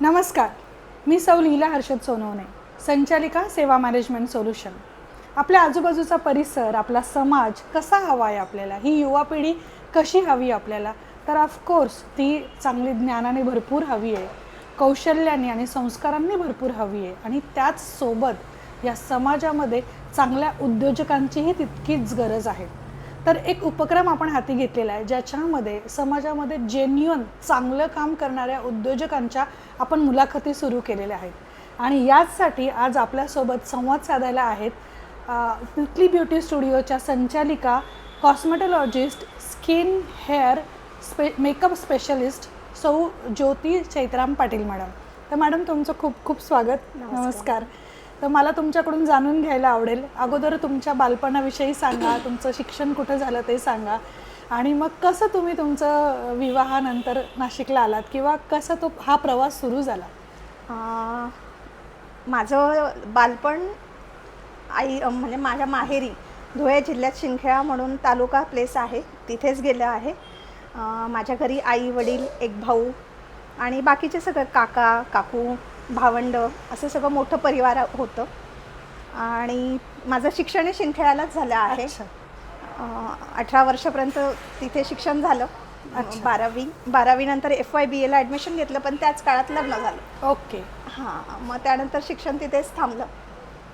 नमस्कार. मी सौ लिहिला हर्षद सोनवणे संचालिका सेवा मॅनेजमेंट सोल्युशन. आपल्या आजूबाजूचा परिसर आपला समाज कसा हवा आहे आपल्याला? ही युवा पिढी कशी हवी आपल्याला? तर ऑफकोर्स ती चांगली ज्ञानाने भरपूर हवी आहे. कौशल्याने आणि संस्कारांनी भरपूर हवी आहे. आणि त्याचसोबत या समाजामध्ये चांगल्या उद्योजकांचीही तितकीच गरज आहे. तर एक उपक्रम आपण हाती घेतलेला आहे ज्याच्यामध्ये समाजामध्ये जेन्युअन चांगलं काम करणाऱ्या उद्योजकांच्या आपण मुलाखती सुरू केलेल्या आहेत. आणि याचसाठी आज आपल्यासोबत संवाद साधायला आहेत तिथली ब्युटी स्टुडिओच्या संचालिका cosmetologist skin hair स्पे makeup specialist सौ ज्योती चैत्राम पाटील मॅडम. तर मॅडम तुमचं खूप खूप स्वागत. नमस्कार. तर मला तुमच्याकडून जाणून घ्यायला आवडेल. अगोदर तुमच्या बालपणाविषयी सांगा तुमचं शिक्षण कुठं झालं ते सांगा. आणि मग कसं तुम्ही तुमचं विवाहानंतर नाशिकला आलात किंवा कसं तो हा प्रवास सुरू झाला? माझं बालपण आई म्हणजे माझ्या माहेरी धुळे जिल्ह्यात शिंदखेडा म्हणून तालुका प्लेस आहे. तिथेच गेलं आहे. माझ्या घरी आई वडील एक भाऊ आणि बाकीचे सगळं काका काकू भावंड असं सगळं मोठं परिवार होतं. आणि माझं शिक्षण हे शिंदखेड्यालाच झालं आहे. अठरा वर्षापर्यंत तिथे शिक्षण झालं. बारावी बारावी नंतर एफ वाय बी एला ॲडमिशन घेतलं पण त्याच काळात लग्न झालं. ओके. हां मग त्यानंतर शिक्षण तिथेच थांबलं.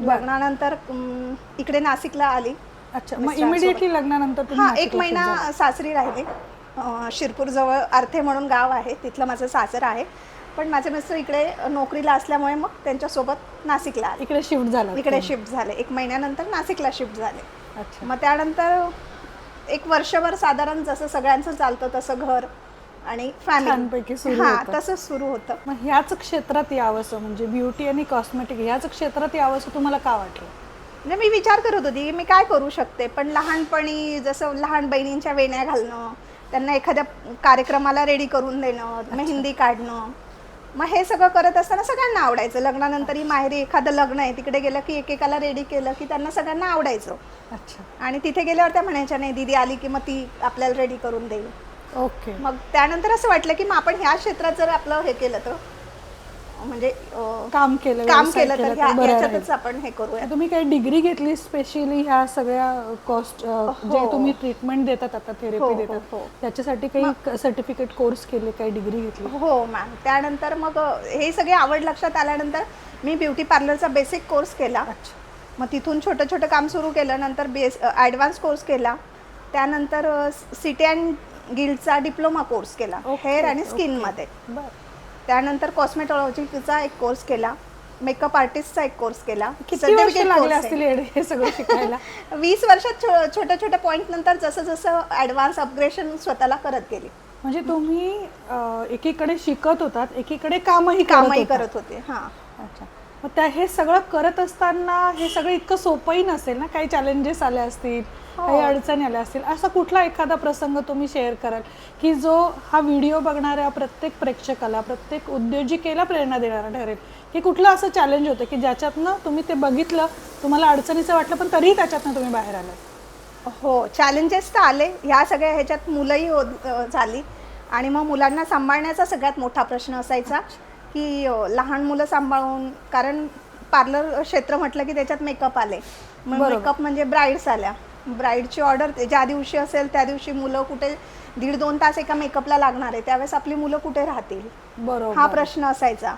लग्नानंतर इकडे नाशिकला आली. अच्छा मग. इमिडिएटली लग्नानंतर तुम्ही हां एक महिना. सासरी राहिले. शिरपूरजवळ आर्थे म्हणून गाव आहे. तिथलं माझं सासर आहे. पण माझे मिस्टर इकडे नोकरीला असल्यामुळे मग त्यांच्यासोबत नाशिकला आले. इकडे शिफ्ट झाला. इकडे शिफ्ट झाले. एक महिन्यानंतर नाशिकला शिफ्ट झाले. अच्छा. मग त्यानंतर एक वर्षभर साधारण जसं सगळ्यांचं चालतं तसं घर आणि छानपैकी सुरू हां होतं. तसंच सुरू होतं. मग ह्याच क्षेत्रात यावंसं म्हणजे ब्युटी आणि कॉस्मेटिक ह्याच क्षेत्रात यावंसं तुम्हाला का वाटलं? म्हणजे मी विचार करत होती की मी काय करू शकते? पण लहानपणी जसं लहान बहिणींच्या वेण्या घालणं त्यांना एखाद्या कार्यक्रमाला रेडी करून देणं मेहंदी काढणं मग हे सगळं करत असताना सगळ्यांना आवडायचं. लग्नानंतरही माहेरी एखादं लग्न आहे तिकडे गेलं की एकेकाला रेडी केलं की त्यांना सगळ्यांना आवडायचं. अच्छा. आणि तिथे गेल्यावर त्या म्हणायच्या नाही दीदी आली की मग ती आपल्याला रेडी करून देईल. ओके. मग त्यानंतर असं वाटलं की मग आपण ह्या क्षेत्रात जर आपलं हे केलं तर? म्हणजे काम केलं काम केलं तर राहील. आपण हे करूया तुम्ही काही डिग्री घेतली स्पेशली ह्या सगळ्या कॉस्ट जे हो. तुम्ही ट्रीटमेंट देतात आता थेरपी हो, देतात हो. त्याच्यासाठी काही सर्टिफिकेट कोर्स केले काही डिग्री घेतली? हो मॅम त्यानंतर मग हे सगळे आवड लक्षात आल्यानंतर मी ब्युटी पार्लरचा बेसिक कोर्स केला. मग तिथून छोटं छोटं काम सुरू केलं नंतर बेस ॲडव्हान्स कोर्स केला. त्यानंतर सिटी अँड गिल्डचा डिप्लोमा कोर्स केला. हेअर आणि. स्किनमध्ये बरं. त्यानंतर कॉस्मेटॉलॉजीचा एक कोर्स केला. मेकअप आर्टिस्टचा एक कोर्स केला. किती वर्ष लागले. असतील हे सगळं शिकायला? वीस वर्षात छोट्या छोट्या पॉईंट नंतर जसं जसं ॲडव्हान्स अपग्रेशन स्वतःला करत गेली. म्हणजे तुम्ही एकीकडे शिकत होतात एकीकडे कामही कामही. करत होते हां. अच्छा. मग त्या हे सगळं करत असताना हे सगळं इतकं सोपंही नसेल ना? काही चॅलेंजेस आले असतील हो. काही अडचणी आल्या असतील असा कुठला एखादा प्रसंग तुम्ही शेअर कराल की जो हा व्हिडिओ बघणाऱ्या प्रत्येक प्रेक्षकाला प्रत्येक उद्योजिकेला प्रेरणा देणारा ठरेल? की कुठलं असं चॅलेंज होतं की ज्याच्यातनं तुम्ही ते बघितलं तुम्हाला अडचणीचं वाटलं पण तरीही त्याच्यातनं तुम्ही बाहेर आलात? हो चॅलेंजेस तर आले. ह्या सगळ्या ह्याच्यात मुलंही हो झाली. आणि मग मुलांना सांभाळण्याचा सगळ्यात मोठा प्रश्न असायचा. की लहान मुलं सांभाळून कारण पार्लर क्षेत्र म्हटलं की त्याच्यात मेकअप आले. मग. मेकअप म्हणजे ब्राईड्स आल्या. ब्राईडची ऑर्डर ज्या दिवशी असेल त्या दिवशी मुलं कुठे दीड दोन तास एका मेकअपला लागणार आहे त्यावेळेस आपली मुलं कुठे राहतील? हा बरोबर प्रश्न असायचा.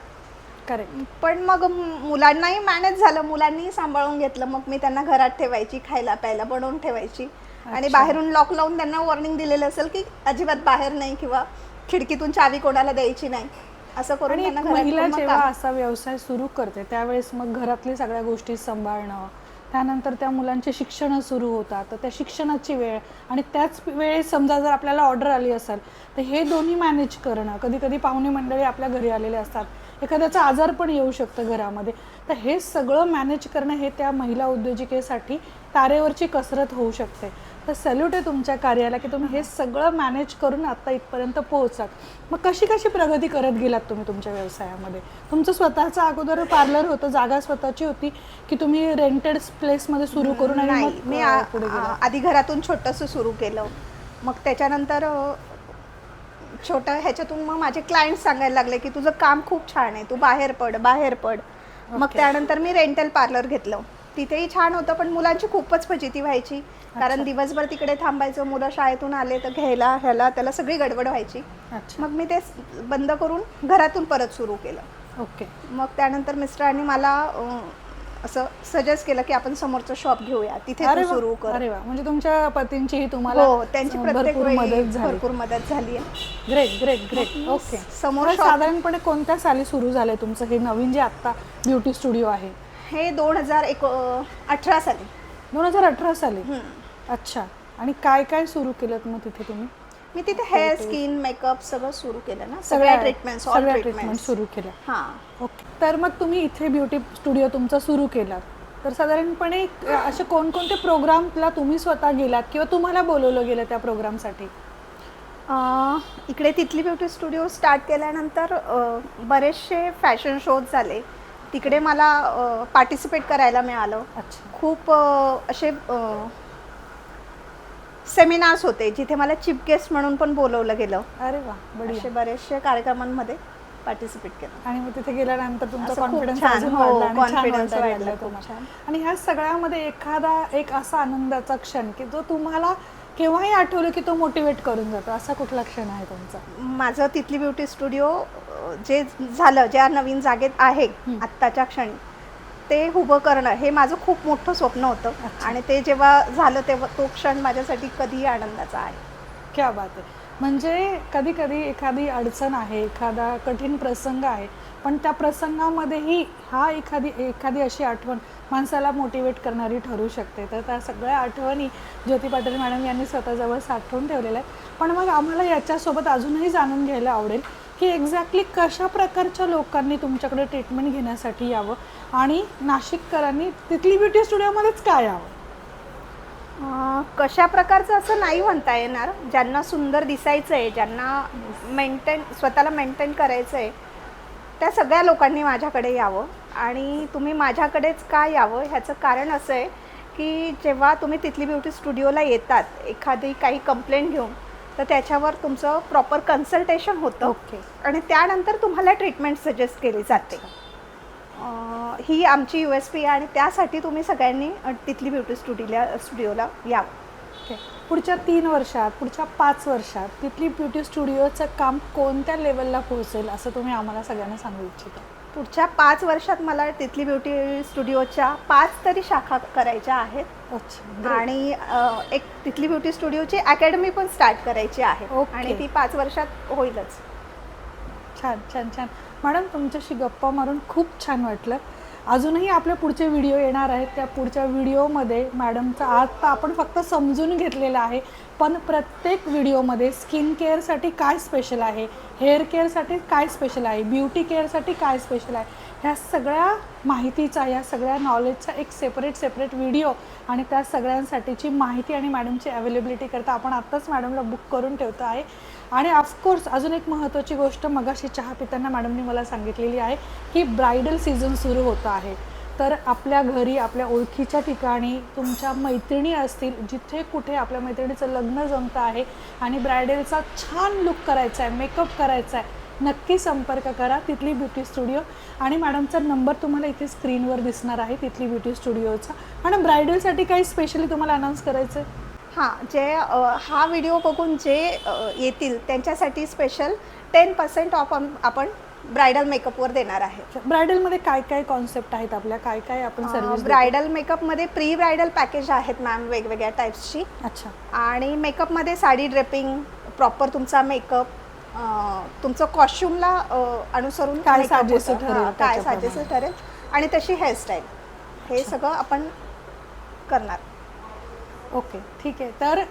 करेक्ट. पण मग मुलांनाही मॅनेज झालं मुलांनी सांभाळून घेतलं. मग मी त्यांना घरात ठेवायची खायला प्यायला बनवून ठेवायची. आणि. बाहेरून लॉक लावून त्यांना वॉर्निंग दिलेलं असेल की अजिबात बाहेर नाही किंवा खिडकीतून चावी कोणाला द्यायची नाही. असं करून त्यांना महिला जेव्हा असा व्यवसाय सुरू करते त्यावेळेस मग घरातली सगळ्या गोष्टी सांभाळणं त्यानंतर त्या मुलांचे शिक्षण सुरू होतात तर त्या शिक्षणाची वेळ आणि त्याच वेळेस समजा जर आपल्याला ऑर्डर आली असेल तर हे दोन्ही मॅनेज करणं. कधी कधी पाहुणे मंडळी आपल्या घरी आलेले असतात एखाद्याचा आजार पण येऊ शकतं घरामध्ये. तर हे सगळं मॅनेज करणं हे त्या महिला उद्योजिकेसाठी तारेवरची कसरत होऊ शकते. तर सॅल्यूट आहे तुमच्या कार्याला की तुम्ही हे सगळं मॅनेज करून आता इथपर्यंत पोहोचाल मग कशी कशी प्रगती करत गेलात तुम्ही तुमच्या व्यवसायामध्ये? तुमचं स्वतःचं अगोदर पार्लर होतं जागा स्वतःची होती की तुम्ही रेंटेड प्लेसमध्ये सुरू करून नाही मी आधी घरातून छोटंसं सुरू केलं. मग त्याच्यानंतर छोटं ह्याच्यातून मग माझे क्लायंट सांगायला लागले की तुझं काम खूप छान आहे तू बाहेर पड बाहेर पड. मग. त्यानंतर मी रेंटल पार्लर घेतलं. तिथेही छान होतं पण मुलांची खूपच फजिती व्हायची. कारण दिवसभर तिकडे थांबायचं मुलं शाळेतून आले तर घ्यायला ह्याला त्याला सगळी गडबड व्हायची. मग मी ते बंद करून घरातून परत सुरू केलं. ओके. मग त्यानंतर मिस्टरांनी मला असं सजेस्ट केलं की आपण समोरचं शॉप घेऊया तिथे सुरू कर. अरे वा. म्हणजे तुमच्या पतींचीही तुम्हाला हो त्यांची प्रत्येक मदत झाली. भरपूर मदत झाली आहे ग्रेट ग्रेट ग्रेट ओके समोर shop- साधारणपणे कोणत्या साली सुरू झालंय तुमचं? हे नवीन जे आता ब्युटी स्टुडिओ आहे हे दोन हजार एक अठरा साली. दोन हजार अठरा साली. अच्छा. आणि काय काय सुरू केलं मग तिथे तुम्ही? मी तिथे हेअर स्किन मेकअप सगळं सुरू केलं ना. सगळ्या ट्रीटमेंट ऑल सगळ्या ट्रीटमेंट सुरू केल्या. हां. ओके. तर मग तुम्ही इथे ब्युटी स्टुडिओ तुमचा सुरू केला. तर साधारणपणे असे कोणकोणते प्रोग्रामला तुम्ही स्वतः गेलात किंवा तुम्हाला बोलवलं गेलं त्या प्रोग्रामसाठी? इकडे तिथली ब्युटी स्टुडिओ स्टार्ट केल्यानंतर बरेचसे फॅशन शोज झाले. तिकडे मला पार्टिसिपेट करायला मिळालं. खूप असे सेमिनार्स होते जिथे मला चीफ गेस्ट म्हणून पण बोलवलं गेलं. अरे वा असे बरेचसे कार्यक्रमांमध्ये पार्टिसिपेट केलं. आणि मग तिथे गेल्यानंतर तुमचा कॉन्फिडन्स अजून हो, वाढला. आणि ह्या सगळ्यामध्ये एखादा एक असा आनंदाचा क्षण की जो तुम्हाला केव्हाही आठवलं की तो मोटिवेट करून जातो? असा कुठला क्षण आहे तुमचा? माझं तिथली ब्युटी स्टुडिओ जे झालं ज्या नवीन जागेत आहे आत्ताच्या क्षणी ते उभं करणं हे माझं खूप मोठं स्वप्न होतं. आणि ते जेव्हा झालं तेव्हा तो क्षण माझ्यासाठी कधीही आनंदाचा आहे. क्या बात आहे. म्हणजे कधी कधी एखादी अडचण आहे एखादा कठीण प्रसंग आहे पण त्या प्रसंगामध्येही हा एखादी एखादी अशी आठवण माणसाला मोटिवेट करणारी ठरू शकते. तर त्या सगळ्या आठवणी ज्योती पाटील मॅडम यांनी स्वतःजवळ साठवून ठेवलेल्या आहेत. पण मग आम्हाला याच्यासोबत अजूनही जाणून घ्यायला आवडेल की एक्झॅक्टली कशा प्रकारच्या लोकांनी तुमच्याकडे ट्रीटमेंट घेण्यासाठी यावं आणि नाशिककरांनी तिथली ब्युटी स्टुडिओमध्येच काय यावं? कशा प्रकारचं असं नाही म्हणता येणार. ज्यांना सुंदर दिसायचं आहे ज्यांना मेंटेन स्वतःला मेंटेन करायचं आहे त्या सगळ्या लोकांनी माझ्याकडे यावं. आणि तुम्ही माझ्याकडेच का यावं? ह्याचं कारण असं आहे की जेव्हा तुम्ही तिथली ब्युटी स्टुडिओला येतात एखादी काही कंप्लेंट घेऊन तर त्याच्यावर तुमचं प्रॉपर कन्सल्टेशन होतं. ओके आणि त्यानंतर तुम्हाला ट्रीटमेंट सजेस्ट केली जाते. ही आमची यू एस पी आहे आणि त्यासाठी तुम्ही सगळ्यांनी तिथली ब्युटी स्टुडिओला स्टुडिओला यावं ओके पुढच्या तीन वर्षात पुढच्या पाच वर्षात तिथली ब्युटी स्टुडिओचं काम कोणत्या लेवलला पोहोचेल असं तुम्ही आम्हाला सगळ्यांना सांगू इच्छिता. पुढच्या पाच वर्षात मला तिथली ब्युटी स्टुडिओच्या पाच तरी शाखा करायच्या आहेत. अच्छा आणि एक तिथली ब्युटी स्टुडिओची अकॅडमी पण स्टार्ट करायची आहे. आणि ती पाच वर्षात होईलच. छान छान छान. मॅडम तुमच्याशी गप्पा मारून खूप छान वाटलं. अजूनही आपले पुढचे व्हिडिओ येणार आहेत. त्या पुढच्या व्हिडिओमध्ये मॅडमचा आता आपण फक्त समजून घेतलेलं आहे. पण प्रत्येक व्हिडिओमध्ये स्किन केअरसाठी काय स्पेशल आहे? हेअर केअरसाठी काय स्पेशल आहे? ब्युटी केअरसाठी काय स्पेशल आहे? ह्या सगळ्या माहितीचा या सगळ्या नॉलेजचा एक सेपरेट सेपरेट व्हिडिओ आणि त्या सगळ्यांसाठीची माहिती आणि मॅडमची अवेलेबिलिटी करता आपण आत्ताच मॅडमला बुक करून ठेवतो आहे. आणि ऑफकोर्स अजून एक महत्त्वाची गोष्ट मगाशी चहा पिताना मॅडमनी मला सांगितलेली आहे की ब्रायडल सीझन सुरू होतं आहे. तर आपल्या घरी आपल्या ओळखीच्या ठिकाणी तुमच्या मैत्रिणी असतील जिथे कुठे आपल्या मैत्रिणीचं लग्न जमतं आहे आणि ब्रायडलचा छान लुक करायचा आहे मेकअप करायचा आहे नक्की संपर्क करा तिथली ब्युटी स्टुडिओ आणि मॅडमचा नंबर तुम्हाला इथे स्क्रीनवर दिसणार आहे तिथली ब्युटी स्टुडिओचा आणि ब्रायडलसाठी काही स्पेशली तुम्हाला अनाऊन्स करायचं आहे हां जे हा व्हिडिओ बघून जे येतील त्यांच्यासाठी स्पेशल टेन पर्सेंट ऑफ आपण ब्रायडल मेकअपवर देणार आहे. ब्रायडलमध्ये काय काय कॉन्सेप्ट आहेत आपल्या? काय काय आपण सर्व्हिस ब्रायडल मेकअपमध्ये प्री ब्रायडल पॅकेज आहेत मॅम वेगवेगळ्या टाईप्सची अच्छा. आणि मेकअपमध्ये साडी ड्रेपिंग प्रॉपर तुमचा मेकअप तुमचं कॉस्ट्युमला अनुसरून काय साजेसं. ठरेल काय. साजेसं ठरेल. आणि तशी हेअरस्टाईल हे सगळं आपण करणार. ओके ठीक आहे. तर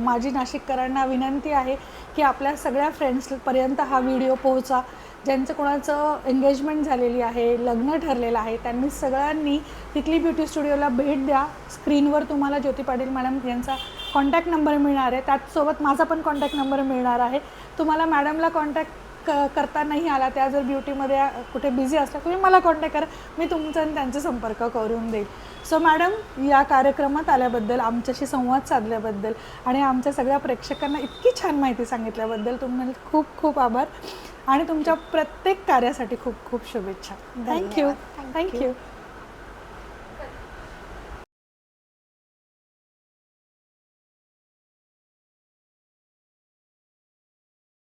माझी नाशिककरांना विनंती आहे की आपल्या सगळ्या फ्रेंड्सपर्यंत हा व्हिडिओ पोहोचा. ज्यांचं कोणाचं एंगेजमेंट झालेली आहे लग्न ठरलेलं आहे त्यांनी सगळ्यांनी तिथली ब्युटी स्टुडिओला भेट द्या. स्क्रीनवर तुम्हाला ज्योती पाटील मॅडम यांचा कॉन्टॅक्ट नंबर मिळणार आहे. त्याचसोबत माझा पण कॉन्टॅक्ट नंबर मिळणार आहे. तुम्हाला मॅडमला कॉन्टॅक्ट क करता नाही आला. त्या जर ब्युटीमध्ये कुठे बिझी असल्या तुम्ही मला कॉन्टॅक्ट करा. मी तुमचा आणि त्यांचा संपर्क करून देईल. सो मॅडम या कार्यक्रमात आल्याबद्दल आमच्याशी संवाद साधल्याबद्दल आणि आमच्या सगळ्या प्रेक्षकांना इतकी छान माहिती सांगितल्याबद्दल तुम्हाला खूप खूप आभार. आणि तुमच्या प्रत्येक कार्यासाठी खूप खूप शुभेच्छा. थँक्यू. थँक्यू